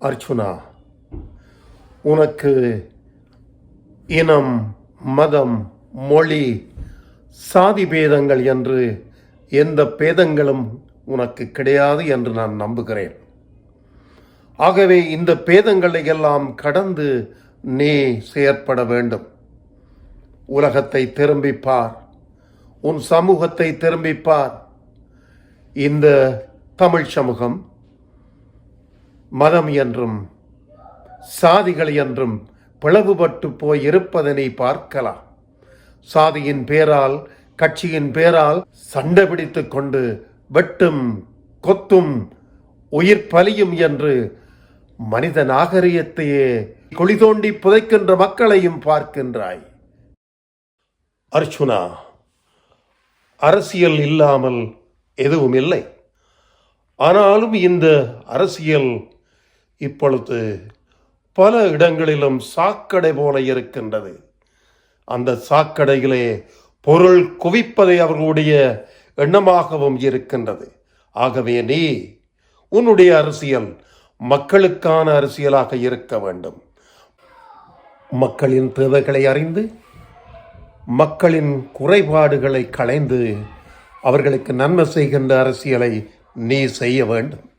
அர்ச்சுனா உனக்கு இனம் மதம் மொழி சாதி பேதங்கள் என்று எந்த பேதங்களும் உனக்கு கிடையாது என்று நான் நம்புகிறேன். ஆகவே இந்த பேதங்களை எல்லாம் கடந்து நீ செயற்பட வேண்டும். உலகத்தை திரும்பிப்பார். உன் சமூகத்தை திரும்பிப்பார். இந்த தமிழ் சமூகம் மதம் என்றும் சாதிகள் என்றும் பிளவுபட்டு போய் இருப்பதனை பார்க்கலாம். சாதியின் பேரால் கட்சியின் பேரால் சண்டை பிடித்து கொண்டு வெட்டும் கொத்தும் உயிர் பலியும் என்று மனித நாகரிகத்தையே குழி தோண்டி புதைக்கின்ற மக்களையும் பார்க்கின்றாய். அர்ச்சுனா அரசியல் இல்லாமல் எதுவும் இல்லை. ஆனாலும் இந்த அரசியல் இப்பொழுது பல இடங்களிலும் சாக்கடை போல இருக்கின்றது. அந்த சாக்கடையிலே பொருள் குவிப்பதை அவர்களுடைய எண்ணமாகவும் இருக்கின்றது. ஆகவே நீ உன்னுடைய அரசியல் மக்களுக்கான அரசியலாக இருக்க வேண்டும். மக்களின் தேவைகளை அறிந்து மக்களின் குறைபாடுகளை களைந்து அவர்களுக்கு நன்மை செய்கின்ற அரசியலை நீ செய்ய வேண்டும்.